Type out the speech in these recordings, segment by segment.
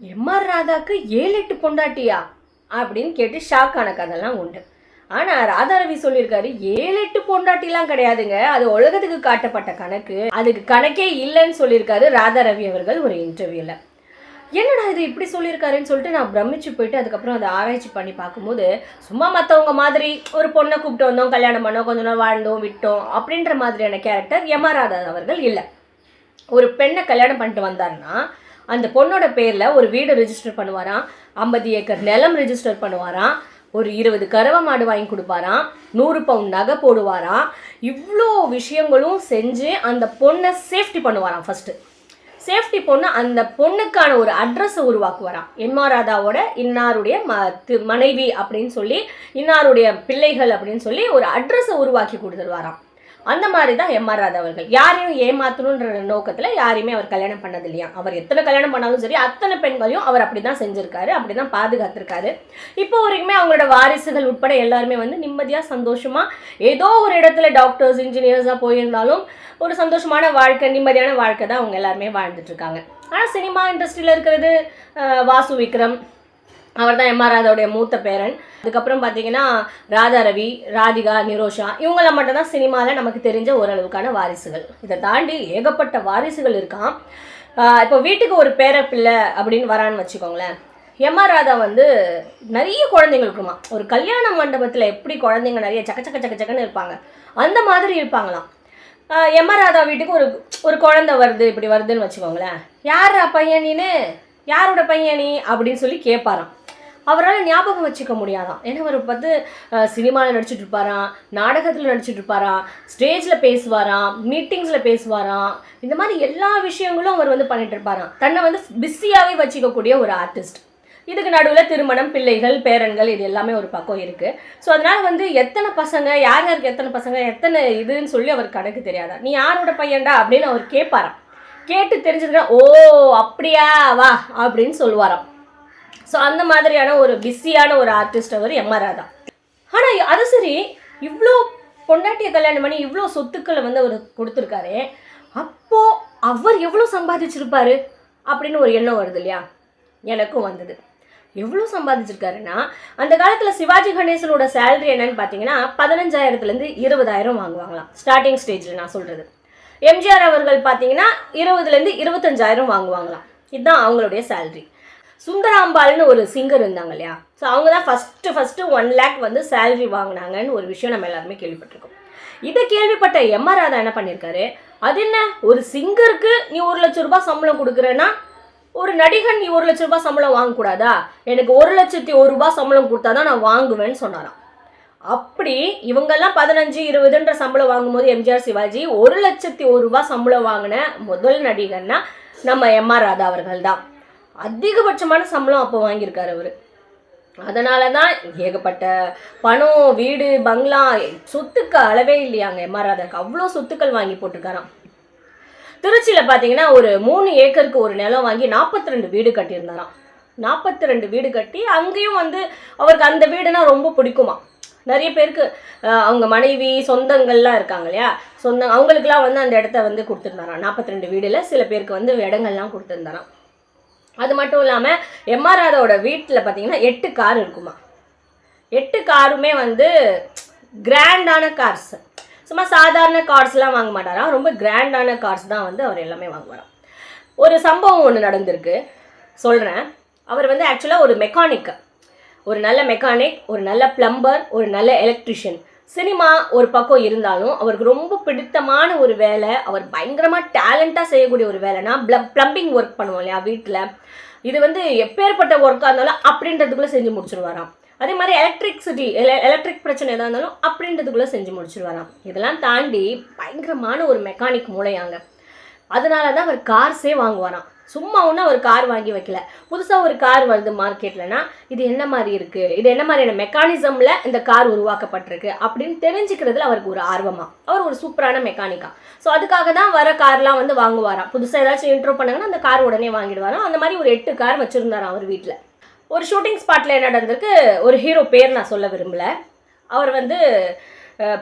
MR ராதாக்கு ஏழு எட்டு பொண்டாட்டியா? அப்படின்னு கேட்டு ஷாக் ஆன கதைலாம் உண்டு. ஆனால் ராதாரவி சொல்லியிருக்காரு ஏழு எட்டு பொண்டாட்டிலாம் கிடையாதுங்க. அது உலகத்துக்கு காட்டப்பட்ட கணக்கு. அதுக்கு கணக்கே இல்லைன்னு சொல்லியிருக்காரு ராதாரவி அவர்கள் ஒரு இன்டர்வியூவில் என்னடா இது இப்படி சொல்லியிருக்காருன்னு சொல்லிட்டு நான் பிரமிச்சு போயிட்டு அதுக்கப்புறம் அதை ஆராய்ச்சி பண்ணி பார்க்கும்போது சும்மா மற்றவங்க மாதிரி ஒரு பொண்ணை கூப்பிட்டு வந்தோம் கல்யாணம் பண்ணோம் கொஞ்ச நாள் வாழ்ந்தோம் விட்டோம் அப்படின்ற மாதிரியான கேரக்டர் எம்ஆர் ராதா அவர்கள் இல்லை. ஒரு பெண்ணை கல்யாணம் பண்ணிட்டு வந்தாருன்னா அந்த பொண்ணோட பேரில் ஒரு வீடு ரிஜிஸ்டர் பண்ணுவாராம். ஐம்பது ஏக்கர் நிலம் ரிஜிஸ்டர் பண்ணுவாராம். ஒரு இருபது கறவை மாடு வாங்கி கொடுப்பாராம். நூறு பவுன் நகை போடுவாராம். இவ்வளோ விஷயங்களும் செஞ்சு அந்த பொண்ணை சேஃப்டி பண்ணுவாராம் ஃபஸ்ட்டு சேஃப்டி பொண்ணு அந்த பொண்ணுக்கான ஒரு அட்ரஸை உருவாக்குவாராம். எம்ஆர் ராதாவோட இன்னாருடைய ம தி- மனைவி அப்படின்னு சொல்லி இன்னாருடைய பிள்ளைகள் அப்படின்னு சொல்லி ஒரு அட்ரஸை உருவாக்கி கொடுத்துருவாராம். அந்த மாதிரி தான் எம்ஆர் ராதா அவர்கள். யாரையும் ஏமாத்தணுன்ற நோக்கத்தில் யாரையுமே அவர் கல்யாணம் பண்ணது இல்லையா அவர் எத்தனை கல்யாணம் பண்ணாலும் சரி அத்தனை பெண்களையும் அவர் அப்படி தான் செஞ்சுருக்காரு அப்படி தான் பாதுகாத்திருக்காரு. இப்போ வரைக்குமே அவங்களோட வாரிசுகள் உட்பட எல்லாருமே வந்து நிம்மதியாக சந்தோஷமாக ஏதோ ஒரு இடத்துல டாக்டர்ஸ் இன்ஜினியர்ஸாக போயிருந்தாலும் ஒரு சந்தோஷமான வாழ்க்கை நிம்மதியான வாழ்க்கை தான் அவங்க எல்லாருமே வாழ்ந்துட்டுருக்காங்க ஆனால் சினிமா இண்டஸ்ட்ரியில் இருக்கிறது வாசு விக்ரம் அவர் தான் எம்ஆர் ராதாவுடைய மூத்த பேரன். அதுக்கப்புறம் பார்த்தீங்கன்னா ராதா ரவி ராதிகா நிரோஷா இவங்கள மட்டும் தான் சினிமாவில் நமக்கு தெரிஞ்ச ஓரளவுக்கான வாரிசுகள். இதை தாண்டி ஏகப்பட்ட வாரிசுகள் இருக்கான் இப்போ வீட்டுக்கு ஒரு பேர பிள்ளை அப்படின்னு வரான்னு வச்சுக்கோங்களேன். எம்ஆர் ராதா வந்து நிறைய குழந்தைங்க இருக்குமா? ஒரு கல்யாண மண்டபத்தில் எப்படி குழந்தைங்க நிறைய சக்க சக்க சக்க சக்கன்னு இருப்பாங்க? அந்த மாதிரி இருப்பாங்களாம். எம்ஆர் ராதா வீட்டுக்கு ஒரு ஒரு குழந்தை வருது இப்படி வருதுன்னு வச்சுக்கோங்களேன். யார் பையனின்னு யாரோட பையனி அப்படின்னு சொல்லி கேட்பாராம் அவரால் ஞாபகம் வச்சுக்க முடியாதான். ஏன்னா அவர் பார்த்து சினிமாவில் நடிச்சிட்டு இருப்பாராம் நாடகத்தில் நடிச்சிட்டு இருப்பாராம் ஸ்டேஜில் பேசுவாராம் மீட்டிங்ஸில் பேசுவாராம் இந்த மாதிரி எல்லா விஷயங்களும் அவர் வந்து பண்ணிட்டு இருப்பாராம் தன்னை வந்து பிஸியாகவே வச்சுக்கக்கூடிய ஒரு ஆர்டிஸ்ட் இதுக்கு நடுவில் திருமணம் பிள்ளைகள் பேரன்கள் இது எல்லாமே ஒரு பக்கம் இருக்குது ஸோ அதனால் வந்து எத்தனை பசங்க யார் யாருக்கு எத்தனை பசங்க எத்தனை இதுன்னு சொல்லி அவர் கணக்கு தெரியாதா. நீ யாரோட பையன்டா அப்படின்னு அவர் கேட்பாராம் கேட்டு தெரிஞ்சதுக்கு ஓ அப்படியா வா அப்படின்னு சொல்லுவாராம். ஸோ அந்த மாதிரியான ஒரு பிஸியான ஒரு ஆர்டிஸ்ட் அவர் எம்ஆர் ராதா. ஆனால் அது சரி இவ்வளோ பொண்டாட்டியை கல்யாணம் பண்ணி இவ்வளோ சொத்துக்களை வந்து அவர் கொடுத்துருக்காரு. அப்போது அவர் எவ்வளோ சம்பாதிச்சிருப்பாரு அப்படின்னு ஒரு எண்ணம் வருது இல்லையா? எனக்கும் வந்தது. எவ்வளோ சம்பாதிச்சிருக்காருன்னா அந்த காலத்தில் சிவாஜி கணேசனோட சேலரி என்னன்னு பார்த்தீங்கன்னா பதினஞ்சாயிரத்துலேருந்து இருபதாயிரம் வாங்குவாங்களாம். ஸ்டார்டிங் ஸ்டேஜில் நான் சொல்கிறது எம்ஜிஆர் அவர்கள் பார்த்தீங்கன்னா இருபதுலேருந்து இருபத்தஞ்சாயிரம் வாங்குவாங்களாம். இதுதான் அவங்களுடைய சேலரி சுந்தராம்பாள்னு ஒரு சிங்கர் இருந்தாங்க இல்லையா? ஸோ அவங்க தான் ஃபஸ்ட்டு ஃபஸ்ட்டு ஒன் லேக் வந்து சேல்ரி வாங்கினாங்கன்னு ஒரு விஷயம் நம்ம எல்லாருமே கேள்விப்பட்டிருக்கோம். இதை கேள்விப்பட்ட எம்ஆர் ராதா என்ன பண்ணியிருக்காரு? அது என்ன? ஒரு சிங்கருக்கு நீ ஒரு லட்ச ரூபாய் சம்பளம் கொடுக்குறேன்னா ஒரு நடிகன் நீ ஒரு லட்ச ரூபாய் சம்பளம் வாங்கக்கூடாதா? எனக்கு ஒரு லட்சத்தி ஒரு ரூபாய் சம்பளம் கொடுத்தா தான் நான் வாங்குவேன்னு சொன்னாராம். அப்படி இவங்கெல்லாம் பதினஞ்சு இருபதுன்ற சம்பளம் வாங்கும்போது எம்ஜிஆர் சிவாஜி ஒரு லட்சத்தி ஒரு ரூபாய் சம்பளம் வாங்கின முதல் நடிகர்னா நம்ம எம்ஆர் ராதா அவர்கள் தான் அதிகபட்சமான சம்பளம் அப்போ வாங்கியிருக்காரு அவர். அதனால தான் ஏகப்பட்ட பணம் வீடு பங்களா சொத்துக்கு அளவே இல்லையாங்க எம்ஆர் ராதாக்கு அவ்வளோ சொத்துக்கள் வாங்கி போட்டிருக்காராம். திருச்சியில் பார்த்தீங்கன்னா ஒரு மூணு ஏக்கருக்கு ஒரு நிலம் வாங்கி நாற்பத்தி ரெண்டு வீடு கட்டியிருந்தாராம். நாற்பத்தி ரெண்டு வீடு கட்டி அங்கேயும் வந்து அவருக்கு அந்த வீடுனா ரொம்ப பிடிக்குமா? நிறைய பேருக்கு அவங்க மனைவி சொந்தங்கள்லாம் இருக்காங்க இல்லையா? சொந்தம் அவங்களுக்குலாம் வந்து அந்த இடத்த வந்து கொடுத்துருந்தாராம். நாற்பத்தி ரெண்டு வீடில் சில பேருக்கு வந்து இடங்கள்லாம் கொடுத்துருந்தாராம். அது மட்டும் இல்லாமல் எம்ஆர் ராதாவோட வீட்டில் பார்த்தீங்கன்னா எட்டு கார் இருக்குமா. எட்டு காருமே வந்து கிராண்டான கார்ஸ் சும்மா சாதாரண கார்ஸ்லாம் வாங்க மாட்டாராம் ரொம்ப கிராண்டான கார்ஸ் தான் வந்து அவர் எல்லாமே வாங்குவாராம். ஒரு சம்பவம் ஒன்று நடந்திருக்கு. சொல்கிறேன் அவர் வந்து ஆக்சுவலாக ஒரு மெக்கானிக் ஒரு நல்ல மெக்கானிக் ஒரு நல்ல பிளம்பர் ஒரு நல்ல எலக்ட்ரிஷியன் சினிமா ஒரு பக்கம் இருந்தாலும் அவருக்கு ரொம்ப பிடித்தமான ஒரு வேலை அவர் பயங்கரமாக டேலண்ட்டாக செய்யக்கூடிய ஒரு வேலைனா ப்ளம்பிங் ஒர்க் பண்ணுவோம் இல்லையா வீட்டில் இது வந்து எப்பேற்பட்ட ஒர்க்காக இருந்தாலும் அப்படின்றதுக்குள்ளே செஞ்சு முடிச்சிருவாராம். அதே மாதிரி எலக்ட்ரிக்சிட்டி எலக்ட்ரிக் பிரச்சனை எதாக இருந்தாலும் அப்படின்றதுக்குள்ளே செஞ்சு முடிச்சிருவாராம். இதெல்லாம் தாண்டி பயங்கரமான ஒரு மெக்கானிக் மூளையாங்க. அதனால தான் அவர் கார்ஸே வாங்குவாராம். சும்மா ஒன்றும் அவர் கார் வாங்கி வைக்கல. புதுசாக ஒரு கார் வருது மார்க்கெட்லனா இது என்ன மாதிரி இருக்குது இது என்ன மாதிரியான மெக்கானிசமில் இந்த கார் உருவாக்கப்பட்டிருக்கு? அப்படின்னு தெரிஞ்சுக்கிறதுல அவருக்கு ஒரு ஆர்வமாக அவர் ஒரு சூப்பரான மெக்கானிக்கா. ஸோ அதுக்காக தான் வர கார்லாம் வந்து வாங்குவாராம். புதுசாக ஏதாச்சும் இன்ட்ரோ பண்ணாங்கன்னா அந்த கார் உடனே வாங்கிடுவாராம். அந்த மாதிரி ஒரு எட்டு கார் வச்சுருந்தாராம் அவர் வீட்டில் ஒரு ஷூட்டிங் ஸ்பாட்டில் என்ன நடந்திருக்கு? ஒரு ஹீரோ பேர் நான் சொல்ல விரும்பல. அவர் வந்து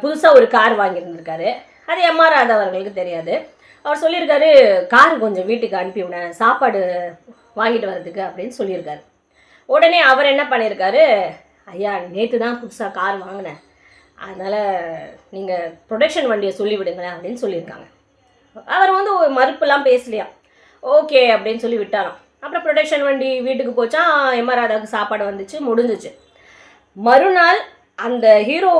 புதுசாக ஒரு கார் வாங்கியிருந்திருக்காரு. அது எம்ஆர் ராதா அவர்களுக்கு தெரியாது. அவர் சொல்லியிருக்காரு கார் கொஞ்சம் வீட்டுக்கு அனுப்பி சாப்பாடு வாங்கிட்டு வர்றதுக்கு அப்படின்னு சொல்லியிருக்காரு. உடனே அவர் என்ன பண்ணியிருக்காரு ஐயா நேற்று தான் புதுசாக கார் வாங்கினேன். அதனால் நீங்கள் ப்ரொடக்ஷன் வண்டியை சொல்லிவிடுங்களேன் அப்படின்னு சொல்லியிருக்காங்க. அவர் வந்து ஒரு மறுப்புலாம் பேசலையா. ஓகே அப்படின்னு சொல்லி விட்டாராம். அப்புறம் ப்ரொடக்ஷன் வண்டி வீட்டுக்கு போச்சா எம்ஆர் ராதாவுக்கு சாப்பாடு வந்துச்சு முடிஞ்சிச்சு. மறுநாள் அந்த ஹீரோ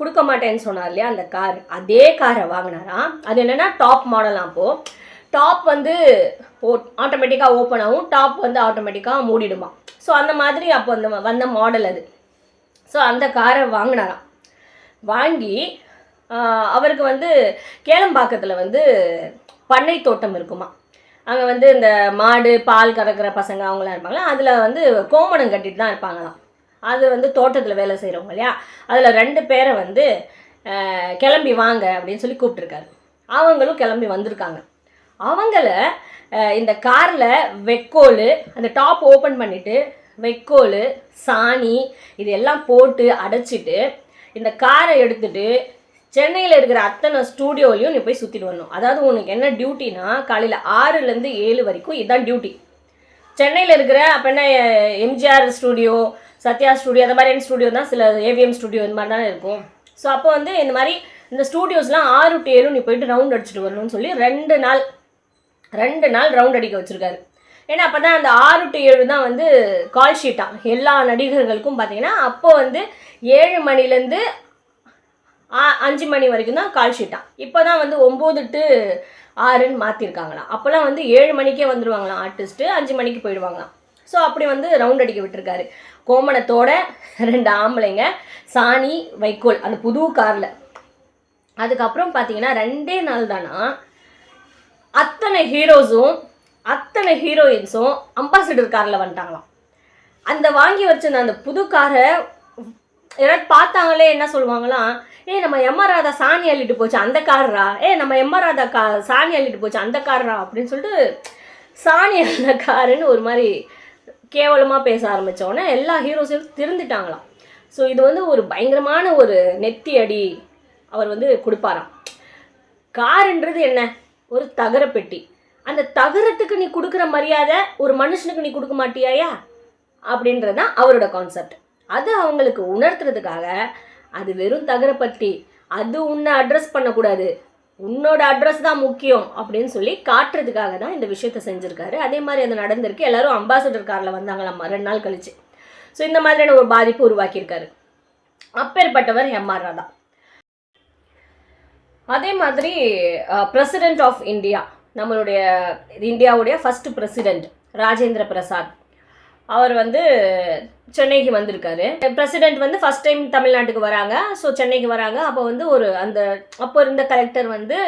கொடுக்க மாட்டேன்னு சொன்னார் இல்லையா அந்த கார் அதே காரை வாங்கினாராம் அது என்னென்னா டாப் மாடலாம் அப்போது டாப் வந்து ஓ ஆட்டோமேட்டிக்காக ஓப்பன் ஆகும் டாப் வந்து ஆட்டோமேட்டிக்காக மூடிடுமா. ஸோ அந்த மாதிரி அப்போ அந்த வந்த மாடல் அது. ஸோ அந்த காரை வாங்கினாராம் வாங்கி அவருக்கு வந்து கேளம்பாக்கத்தில் வந்து பண்ணை தோட்டம் இருக்குமா. அங்கே வந்து இந்த மாடு பால் கறக்கிற பசங்க அவங்களாம் இருப்பாங்களா அதில் வந்து கோமணம் கட்டிட்டு தான் இருப்பாங்களாம். அது வந்து தோட்டத்தில் வேலை செய்கிறவங்க இல்லையா? அதில் ரெண்டு பேரை வந்து கிளம்பி வாங்க அப்படின்னு சொல்லி கூப்பிட்ருக்காரு அவங்களும் கிளம்பி வந்திருக்காங்க. அவங்கள இந்த காரில் வெக்கோல் அந்த டாப் ஓப்பன் பண்ணிவிட்டு வெக்கோல் சாணி இது எல்லாம் போட்டு அடைச்சிட்டு இந்த காரை எடுத்துட்டு சென்னையில் இருக்கிற அத்தனை ஸ்டூடியோலையும் நீ போய் சுற்றிட்டு வரணும். அதாவது உனக்கு என்ன டியூட்டினா காலையில் ஆறுலேருந்து ஏழு வரைக்கும் இதுதான் டியூட்டி. சென்னையில் இருக்கிற அப்போ என்ன எம்ஜிஆர் ஸ்டூடியோ சத்யா ஸ்டுடியோ அந்த மாதிரியான ஸ்டுடியோ தான் சில ஏவிஎம் ஸ்டுடியோ இந்த மாதிரி தானே இருக்கும். ஸோ அப்போ வந்து இந்த மாதிரி இந்த ஸ்டூடியோஸ்லாம் ஆறு டு ஏழு நீ போயிட்டு ரவுண்ட் அடிச்சுட்டு வரணும்னு சொல்லி ரெண்டு நாள் ரெண்டு நாள் ரவுண்ட் அடிக்க வச்சுருக்காரு. ஏன்னா அப்போ தான் அந்த ஆறு டு ஏழு தான் வந்து கால் ஷீட்டாக எல்லா நடிகர்களுக்கும் பார்த்தீங்கன்னா அப்போ வந்து ஏழு மணிலேருந்து அஞ்சு மணி வரைக்கும் தான் கால் ஷீட்டாக இப்போ தான் வந்து ஒம்பது டு ஆறுன்னு மாற்றிருக்காங்களாம் அப்போல்லாம் வந்து ஏழு மணிக்கே வந்துடுவாங்களாம் ஆர்டிஸ்ட்டு அஞ்சு மணிக்கு போயிடுவாங்களாம். ஸோ அப்படி வந்து ரவுண்ட் அடிக்க விட்டுருக்காரு. கோமணத்தோட ரெண்டு ஆம்பளைங்க சாணி வைக்கோல் அந்த புது காரில். அதுக்கப்புறம் பார்த்தீங்கன்னா ரெண்டே நாள் தானா? அத்தனை ஹீரோஸும் அத்தனை ஹீரோயின்ஸும் அம்பாசிடர் காரில் வந்துட்டாங்களாம். அந்த வாங்கி வச்சிருந்த அந்த புது காரை யாராவது பார்த்தாங்களே என்ன சொல்லுவாங்களாம் ஏய் நம்ம எம்ஆர் ராதா சாணி அள்ளிட்டு போச்சு அந்த காரரா? ஏ நம்ம எம்ஆர் ராதா கா சாணி அள்ளிட்டு போச்சு அந்த காரரா? அப்படின்னு சொல்லிட்டு சாணி அள்ளின காருன்னு ஒரு மாதிரி கேவலமாக பேச ஆரம்பித்தோடனே எல்லா ஹீரோஸையும் திருந்துட்டாங்களாம். ஸோ இது வந்து ஒரு பயங்கரமான ஒரு நெத்தி அடி அவர் வந்து கொடுப்பாராம். காருன்றது என்ன? ஒரு தகர பெட்டி. அந்த தகரத்துக்கு நீ கொடுக்குற மரியாதை ஒரு மனுஷனுக்கு நீ கொடுக்க மாட்டியாயா? அப்படின்றது தான் அவரோட கான்செப்ட் அது அவங்களுக்கு உணர்த்துறதுக்காக அது வெறும் தகரப்பட்டி அது உன்னை அட்ரஸ் பண்ணக்கூடாது. உன்னோட அட்ரஸ் தான் முக்கியம் அப்படின்னு சொல்லி காட்டுறதுக்காக தான் இந்த விஷயத்த செஞ்சுருக்காரு. அதே மாதிரி அது நடந்திருக்கு. எல்லாரும் அம்பாசடர் காரில் வந்தாங்களாம். ரெண்டு நாள் கழிச்சு. ஸோ இந்த மாதிரியான ஒரு பாதிப்பு உருவாக்கியிருக்காரு. அப்பேற்பட்டவர் எம்ஆர் ராதா. அதே மாதிரி பிரசிடென்ட் ஆஃப் இந்தியா நம்மளுடைய இந்தியாவுடைய ஃபஸ்ட்டு பிரசிடென்ட் ராஜேந்திர பிரசாத். அவர் வந்து சென்னைக்கு வந்திருக்காரு. பிரசிடென்ட் வந்து ஃபர்ஸ்ட் டைம் தமிழ்நாட்டுக்கு வராங்க. ஸோ சென்னைக்கு வராங்க. அப்போ வந்து ஒரு அந்த அப்போ இருந்த கலெக்டர் வந்து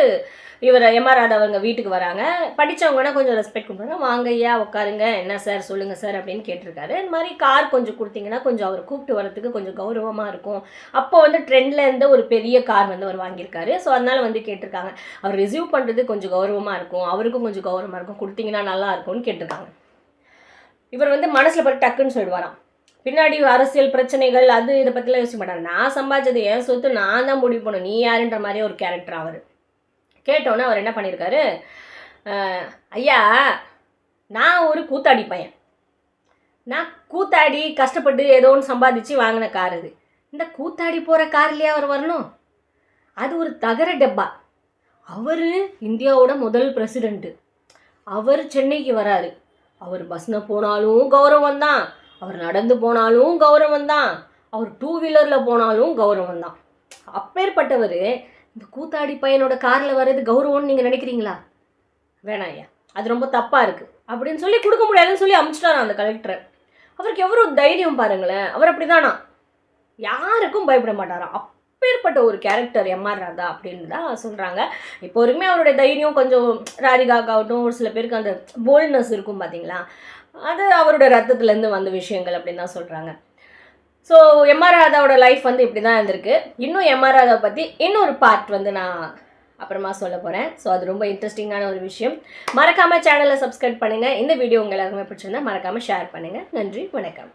இவர் எம்ஆர் ராதா அவங்க வீட்டுக்கு வராங்க. படித்தவங்கன்னா கொஞ்சம் ரெஸ்பெக்ட் கொடுப்பாங்க. வாங்க ஐயா உட்காருங்க. என்ன சார் சொல்லுங்கள் சார் அப்படின்னு கேட்டிருக்காரு. இந்த மாதிரி கார் கொஞ்சம் கொடுத்தீங்கன்னா கொஞ்சம் அவர் கூப்பிட்டு வரதுக்கு கொஞ்சம் கௌரவமாக இருக்கும். அப்போ வந்து ட்ரெண்டில் இருந்த ஒரு பெரிய கார் வந்து அவர் வாங்கியிருக்காரு. ஸோ அதனால் வந்து கேட்டிருக்காங்க. அவர் ரிசீவ் பண்ணுறது கொஞ்சம் கௌரவமாக இருக்கும். அவருக்கும் கொஞ்சம் கௌரவமாக இருக்கும். கொடுத்தீங்கன்னா நல்லா இருக்கும்னு கேட்டிருக்காங்க. இவர் வந்து மனசில் பட்டு டக்குன்னு சொல்லிடுவாராம் பின்னாடி அரசியல் பிரச்சனைகள் அது இதை பற்றிலாம் யோசிக்க மாட்டார். நான் சம்பாதிச்சது என் சொத்து நான் தான் முடிவு பண்ணும் நீ யாருன்ற மாதிரி ஒரு கேரக்டர் அவர். கேட்டோன்னே அவர் என்ன பண்ணியிருக்காரு? ஐயா நான் ஒரு கூத்தாடி பையன். நான் கூத்தாடி கஷ்டப்பட்டு ஏதோ ஒன்று சம்பாதிச்சு வாங்கின கார் இது இந்த கூத்தாடி போகிற கார்லேயே அவர் வரணும். அது ஒரு தகர டப்பா. அவர் இந்தியாவோட முதல் பிரசிடெண்ட்டு அவர் சென்னைக்கு வராரு. அவர் பஸ்ஸில் போனாலும் கௌரவம் தான். அவர் நடந்து போனாலும் கௌரவம் தான். அவர் டூ வீலரில் போனாலும் கௌரவம் தான். அப்பேற்பட்டவர் இந்த கூத்தாடி பையனோட காரில் வர்றது கௌரவம்னு நீங்கள் நினைக்கிறீங்களா? வேணாம் ஐயா. அது ரொம்ப தப்பாக இருக்குது அப்படின்னு சொல்லி கொடுக்க முடியாதுன்னு சொல்லி அமுச்சிட்டாரான் அந்த கலெக்டரை அவருக்கு எவ்வளோ தைரியம் பாருங்களேன். அவர் அப்படிதானா? யாருக்கும் பயப்பட மாட்டாராம். அப்பேற்பட்ட ஒரு கேரக்டர் எம்ஆர் ராதா அப்படின்னு தான் சொல்கிறாங்க இப்போ வரைக்குமே அவருடைய தைரியம் கொஞ்சம் ராதிகாக்காகட்டும் ஒரு சில பேருக்கு அந்த போல்ட்னஸ் இருக்கும் பார்த்தீங்களா அது அவரோட ரத்தத்துலேருந்து வந்த விஷயங்கள் அப்படின்னு தான் சொல்கிறாங்க ஸோ எம்ஆர் ராதாவோட லைஃப் வந்து இப்படி தான் இருந்திருக்கு. இன்னும் எம்ஆர் ராதாவை பற்றி இன்னொரு பார்ட் வந்து நான் அப்புறமா சொல்ல போகிறேன் ஸோ அது ரொம்ப இன்ட்ரெஸ்டிங்கான ஒரு விஷயம். மறக்காமல் சேனலை சப்ஸ்கிரைப் பண்ணுங்கள் இந்த வீடியோ உங்கள் எல்லாருக்குமே பிடிச்சிருந்தா மறக்காமல் ஷேர் பண்ணுங்கள் நன்றி வணக்கம்.